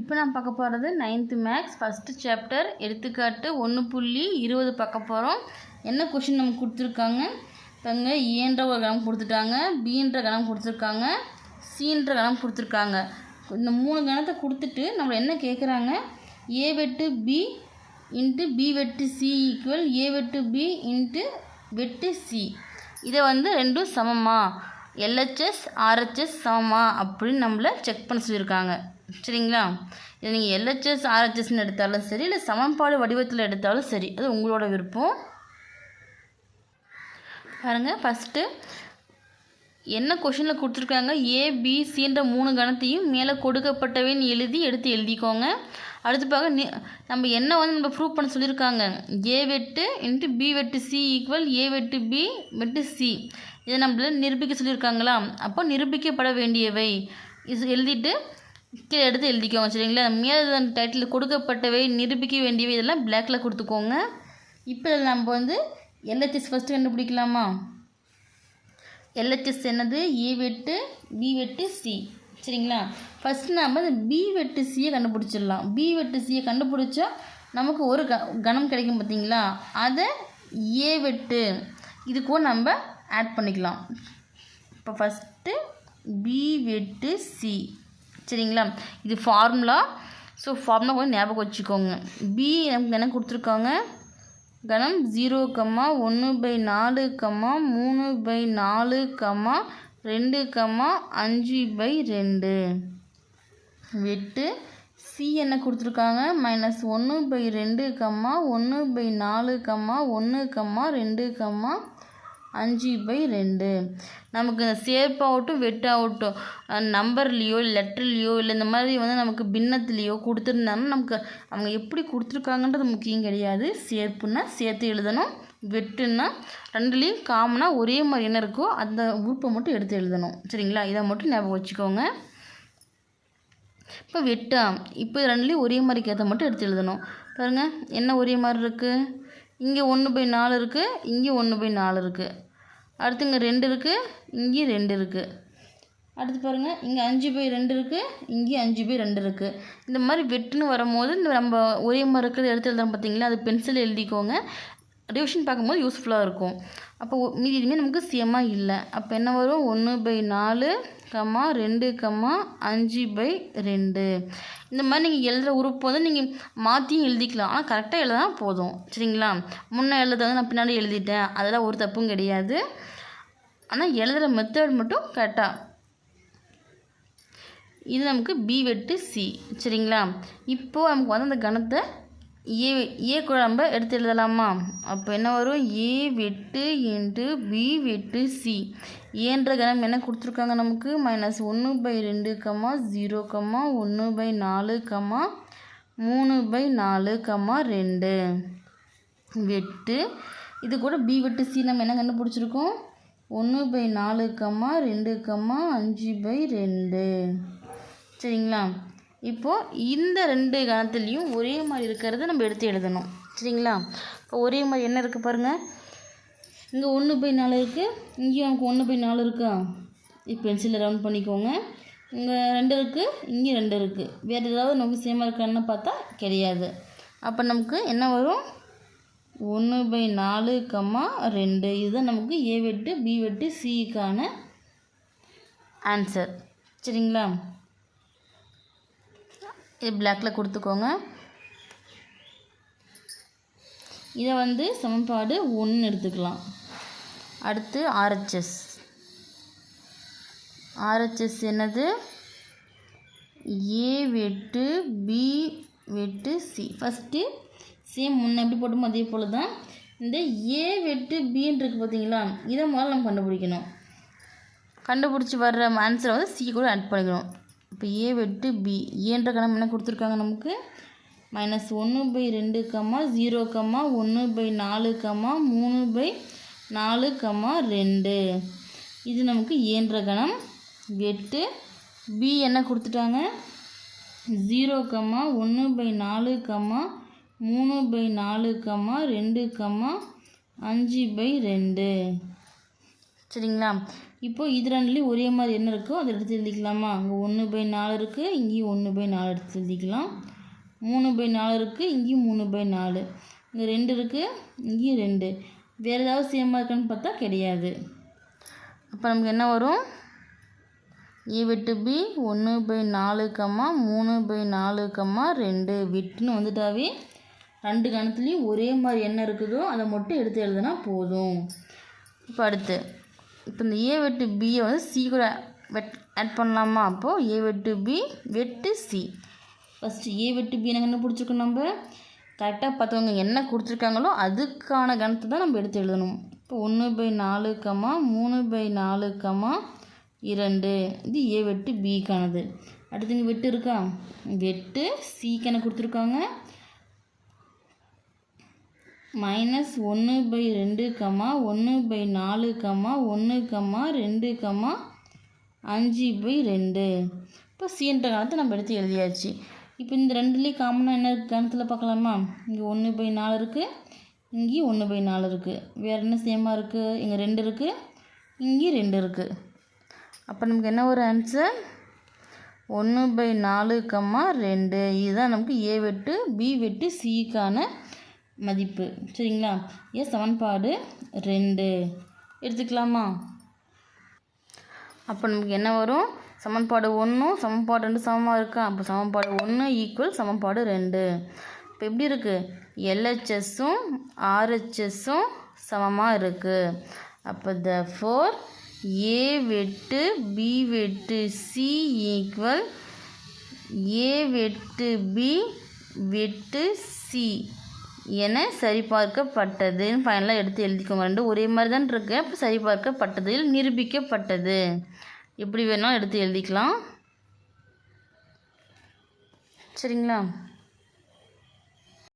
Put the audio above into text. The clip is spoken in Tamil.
இப்போ நான் பார்க்க போகிறது நைன்த்து மேக்ஸ் ஃபஸ்ட்டு சாப்டர் எடுத்துக்காட்டு ஒன்று புள்ளி இருபது பார்க்க போகிறோம் என்ன கொஷின் நமக்கு கொடுத்துருக்காங்க? பாருங்க e ஏன்ற ஒரு கணம் கொடுத்துட்டாங்க பீன்ற கணம் கொடுத்துருக்காங்க சீன்ற கணம் கொடுத்துருக்காங்க. இந்த மூணு கணத்தை கொடுத்துட்டு நம்ம என்ன கேட்குறாங்க ஏ வெட்டு பி இன்ட்டு பி வெட்டு சி ஈக்குவல் ஏ வெட்டு பி இன்ட்டு வெட்டு சி இதை வந்து ரெண்டும் சமமாக எல்ஹெச்எஸ் ஆர்ஹெச்எஸ் சமமா அப்படின்னு நம்மளை செக் பண்ண சொல்லியிருக்காங்க. சரிங்களா? இது நீங்கள் எல்ஹெச்எஸ் ஆர்ஹெச்எஸ்ன்னு எடுத்தாலும் சரி இல்லை சமன்பாடு வடிவத்தில் எடுத்தாலும் சரி அது உங்களோட விருப்பம். பாருங்கள் ஃபஸ்ட்டு என்ன கொஷினில் கொடுத்துருக்காங்க? ஏபிசின்ற மூணு கணத்தையும் மேலே கொடுக்கப்பட்டவைன்னு எழுதி எடுத்து எழுதிக்கோங்க. அடுத்து பார்க்க நி நம்ம என்ன வந்து நம்ம ப்ரூவ் பண்ண சொல்லியிருக்காங்க? ஏ வெட்டு இன்ட்டு பி வெட்டு சி ஈக்குவல் ஏ வெட்டு பி வெட்டு சி இதை நம்மள நிரூபிக்க சொல்லியிருக்காங்களா? அப்போ நிரூபிக்கப்பட வேண்டியவை. இது எழுதிட்டு கீழே எடுத்து எழுதிக்கோங்க சரிங்களா? மேலே டைட்டில் கொடுக்கப்பட்டவை நிரூபிக்க வேண்டியவை இதெல்லாம் பிளாக்கில் கொடுத்துக்கோங்க. இப்போ இதில் நம்ம வந்து எல்ஹெச்எஸ் ஃபஸ்ட்டு கண்டுபிடிக்கலாமா? எல்ஹெச்எஸ் என்னது? ஏ வெட்டு பி வெட்டு சி சரிங்களா? ஃபஸ்ட்டு நம்ம இந்த பி வெட்டு சியை கண்டுபிடிச்சிடலாம். பி வெட்டு சியை கண்டுபிடிச்சா நமக்கு ஒரு க கணம் கிடைக்கும் பார்த்தீங்களா அதை ஏ வெட்டு. இதுக்கும் நம்ம ஆட் பண்ணிக்கலாம். இப்போ ஃபஸ்ட்டு பி வெட்டு சி சரிங்களா? இது ஃபார்முலா ஸோ ஃபார்முலா கொஞ்சம் ஞாபகம் வச்சுக்கோங்க. பி நமக்கு என்ன கொடுத்துருக்காங்க? கணம் ஜீரோ கம்மா ஒன்று பை நாலு கம்மா மூணு பை நாலு கம்மா ரெண்டு கம்மா அஞ்சு பை ரெண்டு. வெட்டு சி என்ன கொடுத்துருக்காங்க? மைனஸ் ஒன்று பை ரெண்டு கம்மா ஒன்று பை நாலு கம்மா ஒன்று கம்மா ரெண்டு கம்மா அஞ்சு பை ரெண்டு. நமக்கு இந்த சேர்ப்பாகட்டும் வெட்டாகட்டும் நம்பர்லேயோ லெட்டர்லேயோ இல்லை இந்த மாதிரி வந்து நமக்கு பின்னத்துலேயோ கொடுத்துருந்தாங்கன்னா நமக்கு அவங்க எப்படி கொடுத்துருக்காங்கன்றது முக்கியம் கிடையாது. சேர்ப்புன்னா சேர்த்து எழுதணும் வெட்டுன்னா ரெண்டுலேயும் காமனாக ஒரே மாதிரி என்ன இருக்கோ அந்த உறுப்பை மட்டும் எடுத்து எழுதணும். சரிங்களா? இதை மட்டும் ஞாபகம் வச்சுக்கோங்க. இப்போ வெட்டா இப்போ ரெண்டுலேயும் ஒரே மாதிரி கேத்த மட்டும் எடுத்து எழுதணும். பாருங்கள் என்ன ஒரே மாதிரி இருக்குது இங்கே ஒன்று பை நாலு இருக்குது இங்கே ஒன்று பை நாலு இருக்குது அடுத்து இங்கே ரெண்டு இருக்குது இங்கேயும் ரெண்டு இருக்குது அடுத்து பாருங்கள் இங்கே அஞ்சு பை ரெண்டு இருக்குது இங்கேயும் அஞ்சு பை ரெண்டு இருக்குது இந்த மாதிரி வெட்டுன்னு வரும்போது இந்த நம்ம ஒரே மாதிரி இருக்கிறது எடுத்து எழுதுறோம் பார்த்தீங்களா? அது பென்சில் எழுதிக்கோங்க. ரிவிஷன் பார்க்கும்போது யூஸ்ஃபுல்லாக இருக்கும். அப்போ மீதி எதுவுமே நமக்கு சேமாக இல்லை. அப்போ என்ன வரும்? ஒன்று பை நாலு கம்மா ரெண்டு கம்மா அஞ்சு பை ரெண்டு. இந்த மாதிரி நீங்கள் எழுதுகிற உறுப்பு வந்து நீங்கள் மாற்றியும் எழுதிக்கலாம். ஆனால் கரெக்டாக எழுதினா போதும். சரிங்களா? முன்னே எழுதுறது வந்து நான் பின்னாடி எழுதிட்டேன். அதெல்லாம் ஒரு தப்பும் கிடையாது. ஆனால் எழுதுகிற மெத்தட் மட்டும் கரெக்டாக இது நமக்கு பி வெட்டு சி சரிங்களா? இப்போது நமக்கு வந்து அந்த கணத்தை ஏ ஏ கூட எடுத்து எழுதலாமா? அப்போ என்ன வரும்? ஏ வெட்டு இன்ட்டு பி வெட்டு சி. ஏன்ற கணம் என்ன கொடுத்துருக்காங்க நமக்கு? மைனஸ் ஒன்று பை ரெண்டு கம்மா ஜீரோ கம்மா ஒன்று பை நாலு கம்மா மூணு பை நாலு கம்மா ரெண்டு. வெட்டு. இது கூட பி வெட்டு சி நம்ம என்ன கண்டுபிடிச்சிருக்கோம்? ஒன்று பை நாலு கம்மா ரெண்டு கம்மா அஞ்சு பை ரெண்டு. சரிங்களா? இப்போது இந்த ரெண்டு கணத்துலேயும் ஒரே மாதிரி இருக்கிறத நம்ம எடுத்து எழுதணும். சரிங்களா? இப்போ ஒரே மாதிரி என்ன இருக்குது பாருங்கள் இங்கே ஒன்று பை நாலு இருக்குது இங்கேயும் நமக்கு ஒன்று பை நாலு இருக்கா? இப்போ பென்சிலில் ரவுண்ட் பண்ணிக்கோங்க. இங்கே ரெண்டு இருக்குது இங்கே ரெண்டு இருக்குது வேறு ஏதாவது நமக்கு சேமாக இருக்கான்னு பார்த்தா கிடையாது. அப்போ நமக்கு என்ன வரும்? ஒன்று பை நாலு கம்மா ரெண்டு. இதுதான் நமக்கு ஏ வெட்டு பி வெட்டு சிக்கான ஆன்சர் சரிங்களா? இது பிளாக்கில் கொடுத்துக்கோங்க. இதை வந்து சமன்பாடு ஒன்று எடுத்துக்கலாம். அடுத்து ஆர்ஹெச்எஸ் ஆர்ஹெச்எஸ் என்னது? ஏ வெட்டு பி வெட்டு சி ஃபஸ்ட்டு சேம் முன்ன எப்படி போட்டோமோ அதே போல் தான் இந்த ஏ வெட்டு பின்னு பார்த்தீங்களா இதை முதல்ல நம்ம கண்டுபிடிக்கணும். கண்டுபிடிச்சி வர்ற ஆன்சரை வந்து சி கூட ஆட் பண்ணிக்கணும். இப்போ ஏ வெட்டு பி ஏன்ற கணம் என்ன கொடுத்துருக்காங்க நமக்கு? மைனஸ் ஒன்று பை ரெண்டு கம்மா ஜீரோ கம்மா ஒன்று பை நாலு கம்மா மூணு பை நாலு கம்மா ரெண்டு. இது நமக்கு ஏன்ற கணம். வெட்டு பி என்ன கொடுத்துட்டாங்க? ஜீரோ கம்மா ஒன்று பை நாலு கம்மா மூணு பை நாலு கம்மா ரெண்டு கம்மா அஞ்சு பை ரெண்டு. சரிங்களா? இப்போ இது ரெண்டுலேயும் ஒரே மாதிரி என்ன இருக்கோ அதை எடுத்து எழுதிக்கலாமா? அங்கே ஒன்று பை நாலு இருக்குது இங்கேயும் ஒன்று பை நாலு எடுத்து எழுதிக்கலாம். மூணு பை நாலு இருக்குது இங்கேயும் மூணு பை நாலு. இங்கே ரெண்டு இருக்குது இங்கேயும் ரெண்டு. வேறு ஏதாவது சேமாக இருக்கான்னு பார்த்தா கிடையாது. அப்போ நமக்கு என்ன வரும்? ஏ வெட்டு பி ஒன்று பை நாலு கம்மா மூணு பை நாலு கம்மா ரெண்டு. வெட்டுன்னு வந்துட்டாவே ரெண்டு கணத்துலேயும் ஒரே மாதிரி என்ன இருக்குதோ அதை மட்டும் எடுத்து எழுதுனா போதும். இப்போ அடுத்து. இப்போ இந்த ஏ வெட்டு பியை வந்து சி கூட வெட் ஆட் பண்ணலாமா? அப்போது ஏ வெட்டு பி வெட்டு சி ஃபஸ்ட்டு ஏ வெட்டு பி என்ன கண்டுபிடிச்சிருக்கோம் நம்ம? கரெக்டாக பார்த்தவங்க என்ன கொடுத்துருக்காங்களோ அதுக்கான கணத்தை தான் நம்ம எடுத்து எழுதணும். இப்போ ஒன்று பை நாலு கமா மூணு பை நாலு கமா இரண்டு. இது ஏ வெட்டு பிக்கானது அடுத்து இங்கே வெட்டு இருக்கா? வெட்டு சிக்கான கொடுத்துருக்காங்க? மைனஸ் ஒன்று பை ரெண்டு கம்மா ஒன்று பை நாலு கம்மா ஒன்று கம்மா ரெண்டு கம்மா அஞ்சு பை ரெண்டு. இப்போ சீன்ற காலத்தை நம்ம எடுத்து எழுதியாச்சு. இப்போ இந்த ரெண்டுலேயும் காமனாக என்ன இருக்குது கணத்தில் பார்க்கலாமா? இங்கே ஒன்று பை நாலு இருக்குது இங்கேயும் ஒன்று பை நாலு இருக்குது வேறு என்ன சேமாக இருக்குது இங்கே ரெண்டு இருக்குது இங்கேயும் ரெண்டு இருக்குது அப்போ நமக்கு என்ன ஒரு ஆன்சர் ஒன்று பை நாலு கம்மா ரெண்டு. இதுதான் நமக்கு ஏ வெட்டு பி வெட்டு சிக்கான மதிப்பு. சரிங்களா? ஏ சமன்பாடு ரெண்டு? எடுத்துக்கலாமா? அப்போ நமக்கு என்ன வரும்? சமன்பாடு ஒன்றும் சமன்பாடு ரெண்டு சமமாக இருக்கா? அப்போ சமன்பாடு ஒன்று ஈக்குவல் சமன்பாடு ரெண்டு. இப்போ எப்படி இருக்குது எல்ஹெச்எஸும் ஆர்ஹெச்எஸும் சமமாக இருக்குது அப்போ த ஃபோர் ஏ வெட்டு பி வெட்டு சி ஈக்குவல் ஏ வெட்டு பி வெட்டு சி என சரிபார்க்கப்பட்டதுன்னு ஃபைனலாக எடுத்து எழுதிக்கோங்க. ரெண்டு ஒரே மாதிரி தான் இருக்கு. அப்போ சரிபார்க்கப்பட்டதில் நிரூபிக்கப்பட்டது. எப்படி வேணாலும் எடுத்து எழுதிக்கலாம். சரிங்களா?